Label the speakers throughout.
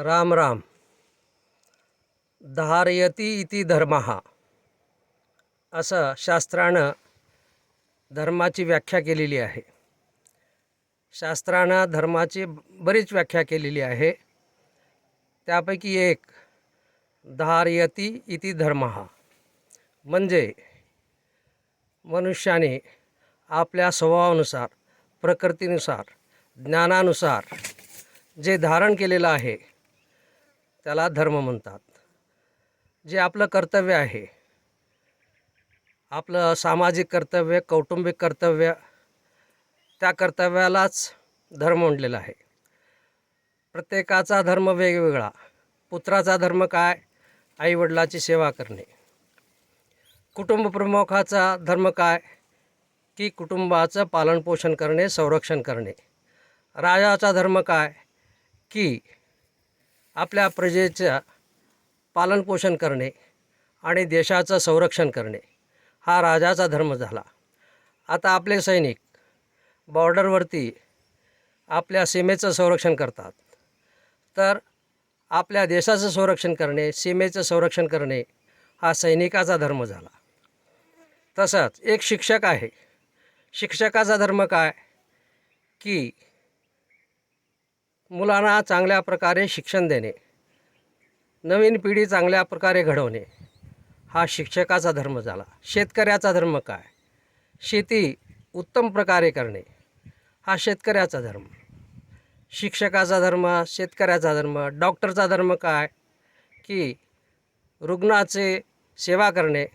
Speaker 1: राम राम। धारयती इति धर्मः। असं शास्त्रानं धर्माची व्याख्या केलेली आहे। शास्त्रानं धर्माची बरीच व्याख्या केलेली आहे। त्यापैकी एक धारयती इति धर्मः। म्हणजे मनुष्याने आपल्या स्वभावानुसार प्रकृतीनुसार ज्ञानानुसार जे धारण केलेलं आहे त्याला धर्म म्हणतात. जे आपलं कर्तव्य आहे. आपलं सामाजिक कर्तव्य कौटुंबिक कर्तव्य त्या कर्तव्यालाच धर्म म्हणलेला आहे. प्रत्येकाचा धर्म वेगवेगळा. पुत्राचा धर्म काय? आईवडिलाची सेवा करणे. कुटुंबप्रमुखाचा धर्म काय? की कुटुंबाचं पालनपोषण करणे संरक्षण करणे. राजाचा धर्म काय? की आपल्या प्रजेचं पालनपोषण करणे आणि देशाचं संरक्षण करणे. हा राजाचा धर्म झाला. आता आपले सैनिक बॉर्डरवरती आपल्या सीमेचं संरक्षण करतात. तर आपल्या देशाचं संरक्षण करणे सीमेचं संरक्षण करणे हा सैनिकाचा धर्म झाला. तसंच एक शिक्षक आहे. शिक्षकाचा धर्म काय? की मुलांना चांगल्या प्रकारे शिक्षण देणे. नवीन पिढी चांगल्या प्रकारे घडवणे. हा शिक्षकाचा धर्म झाला. शेतकऱ्याचा धर्म काय? शेती उत्तम प्रकारे करणे. हा शेतकऱ्याचा धर्म. शिक्षकाचा धर्म शेतकऱ्याचा धर्म डॉक्टरचा धर्म काय? की रुग्णाचे सेवा करणे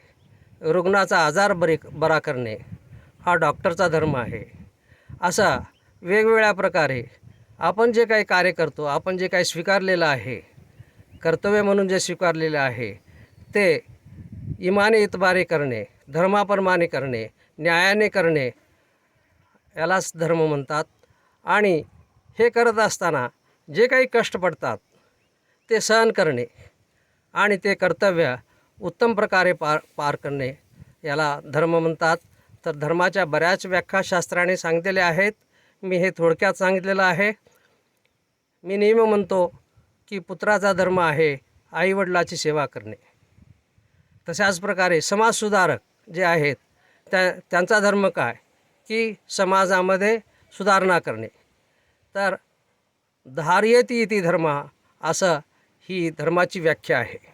Speaker 1: रुग्णाचा आजार बरी बरा करणे हा डॉक्टरचा धर्म आहे. असा वेगवेगळ्या प्रकारे आपण जे काही कार्य करतो आपण जे काही स्वीकारलेलं आहे कर्तव्य म्हणून जे स्वीकारलेलं आहे ते इमाने इतबारे करणे धर्माप्रमाणे करणे न्यायाने करणे यालाच धर्म म्हणतात. आणि हे करत असताना जे काही कष्ट पडतात ते सहन करणे आणि ते कर्तव्य उत्तम प्रकारे पार पार करणे याला धर्म म्हणतात. तर धर्माच्या बऱ्याच व्याख्या शास्त्राने सांगितलेल्या आहेत. मी हे थोडक्यात सांगितलेलं आहे. मी नेहमी म्हणतो की पुत्राचा धर्म आहे आईवडिलाची सेवा करणे. तशाच प्रकारे समाजसुधारक जे आहेत त्या त्यांचा धर्म काय? की समाजामध्ये सुधारणा करणे. तर धार्यती इति धर्म असं ही धर्माची व्याख्या आहे.